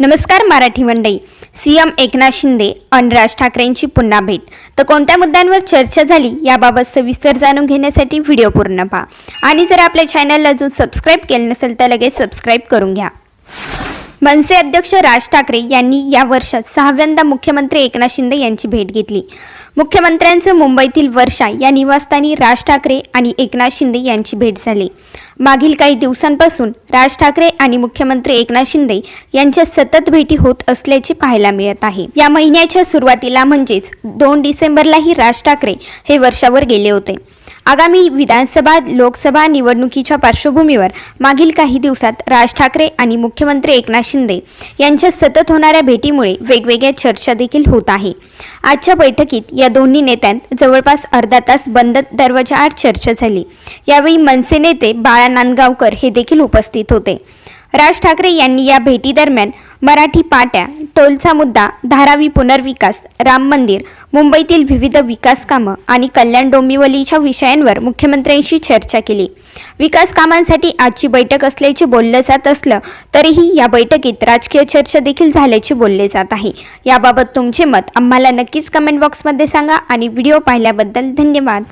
नमस्कार मराठी मंडळी. सीएम एकनाथ शिंदे आणि राज ठाकरेंची पुन्हा भेट. तर कोणत्या मुद्द्यांवर चर्चा झाली याबाबत सविस्तर जाणून घेण्यासाठी व्हिडिओ पूर्ण पहा. आणि जर आपल्या चॅनलला अजून सबस्क्राईब केलं नसेल तर लगेच सबस्क्राईब करून घ्या. मनसे अध्यक्ष राज ठाकरे यांनी या वर्षात सहाव्यांदा मुख्यमंत्री एकनाथ शिंदे यांची भेट घेतली. मुख्यमंत्र्यांचं मुंबईतील वर्षा या निवासस्थानी राज ठाकरे आणि एकनाथ शिंदे यांची भेट झाली. मागील काही दिवसांपासून राज ठाकरे आणि मुख्यमंत्री एकनाथ शिंदे यांच्या सतत भेटी होत असल्याचे पाहायला मिळत आहे. या महिन्याच्या सुरुवातीला म्हणजेच दोन डिसेंबरलाही राज ठाकरे हे वर्षावर गेले होते. आगामी विधानसभा लोकसभा निवडणुकीच्या पार्श्वभूमीवर मागील काही दिवसात राज ठाकरे आणि मुख्यमंत्री एकनाथ शिंदे यांच्या सतत होणाऱ्या भेटीमुळे वेगवेगळ्या चर्चा देखील होत आहे. आजच्या बैठकीत या दोन्ही नेत्यांत जवळपास अर्धा तास बंद दरवाजाआड चर्चा झाली. यावेळी मनसे नेते बाळा नांदगावकर हे देखील उपस्थित होते. राज ठाकरे यांनी या भेटीदरम्यान मराठी पाट्या टोलचा मुद्दा धारावी पुनर्विकास राम मंदिर मुंबईतील विविध विकास कामं आणि कल्याण डोंबिवलीच्या विषयांवर मुख्यमंत्र्यांशी चर्चा केली. विकास कामांसाठी आजची बैठक असल्याचे बोललं जात असलं तरीही या बैठकीत राजकीय चर्चा देखील झाल्याचे बोलले जात आहे. याबाबत तुमचे मत आम्हाला नक्कीच कमेंट बॉक्समध्ये सांगा आणि व्हिडिओ पाहिल्याबद्दल धन्यवाद.